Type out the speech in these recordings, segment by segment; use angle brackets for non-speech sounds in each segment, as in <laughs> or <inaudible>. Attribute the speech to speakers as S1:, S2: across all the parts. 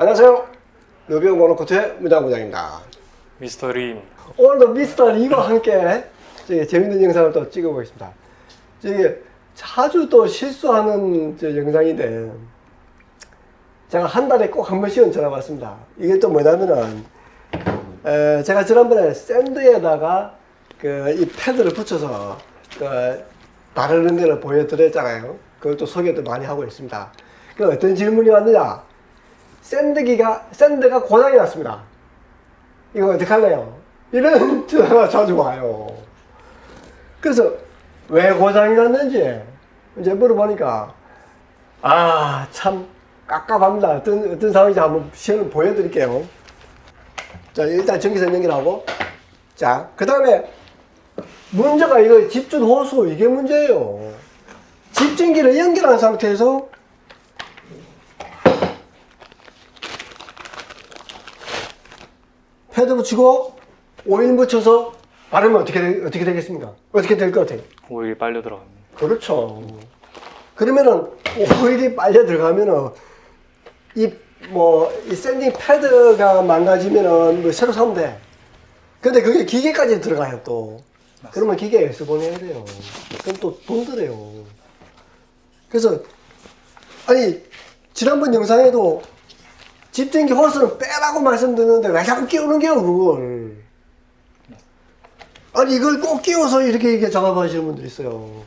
S1: 안녕하세요. 루비오 모노코트의 무장무장입니다.
S2: 미스터 림
S1: 오늘도 미스터 리와 함께 저기 재밌는 영상을 또 찍어보겠습니다. 저기 자주 또 실수하는 저 영상인데 제가 한 달에 꼭 한 번씩은 전화 왔습니다. 이게 또 뭐냐면은 에, 제가 지난번에 샌드에다가 그 이 패드를 붙여서 그 바르는 데를 보여드렸잖아요. 그걸 또 소개도 많이 하고 있습니다. 그 어떤 질문이 왔느냐? 샌드기가 샌드가 고장이 났습니다. 이거 어떡할래요? 이런 <laughs> 전화가 자주 와요. 그래서 왜 고장이 났는지 이제 물어보니까 아 참 깝깝합니다. 어떤 어떤 상황인지 한번 시연을 보여드릴게요. 자 일단 전기선 연결하고 자 그 다음에 문제가 이거 집중 호수 이게 문제예요. 집중기를 연결한 상태에서 패드 붙이고 오일 묻혀서 바르면 어떻게 되- 어떻게 되겠습니까? 어떻게 될 것 같아요?
S2: 오일이 빨려 들어갑니다.
S1: 그렇죠. 그러면은 오일이 빨려 들어가면은 이뭐이 샌딩 패드가 망가지면은 뭐 새로 사면 돼. 근데 그게 기계까지 들어가요 또. 그러면 기계에서 보내야 돼요. 그럼 또 돈 들어요. 그래서 아니 지난번 영상에도 집전기 호스는 빼라고 말씀드렸는데 왜 자꾸 끼우는 게요 그걸. 아니 이걸 꼭 끼워서 이렇게 이렇게 작업하시는 분들 있어요.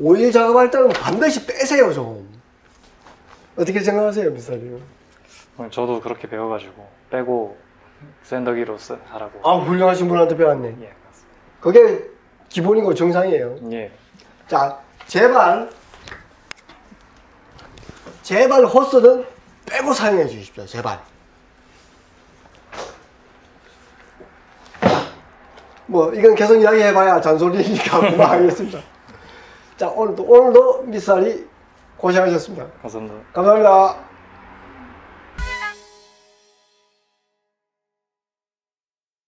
S1: 오일 작업할 때는 반드시 빼세요 좀. 어떻게 생각하세요 미사님?
S2: 오늘 저도 그렇게 배워가지고 빼고 샌더기로 쓰- 하라고.
S1: 아 훌륭하신 분한테 배웠네.
S2: 예, 맞습니다.
S1: 그게 기본이고 정상이에요.
S2: 예,
S1: 자 제발 제발 호스는 빼고 사용해 주십시오 제발. 뭐 이건 계속 이야기해봐야 잔소리니까 <laughs> 그만하겠습니다. 자 오늘도 오늘도 미사리 고생하셨습니다.
S2: 감사합니다.
S1: 감사합니다.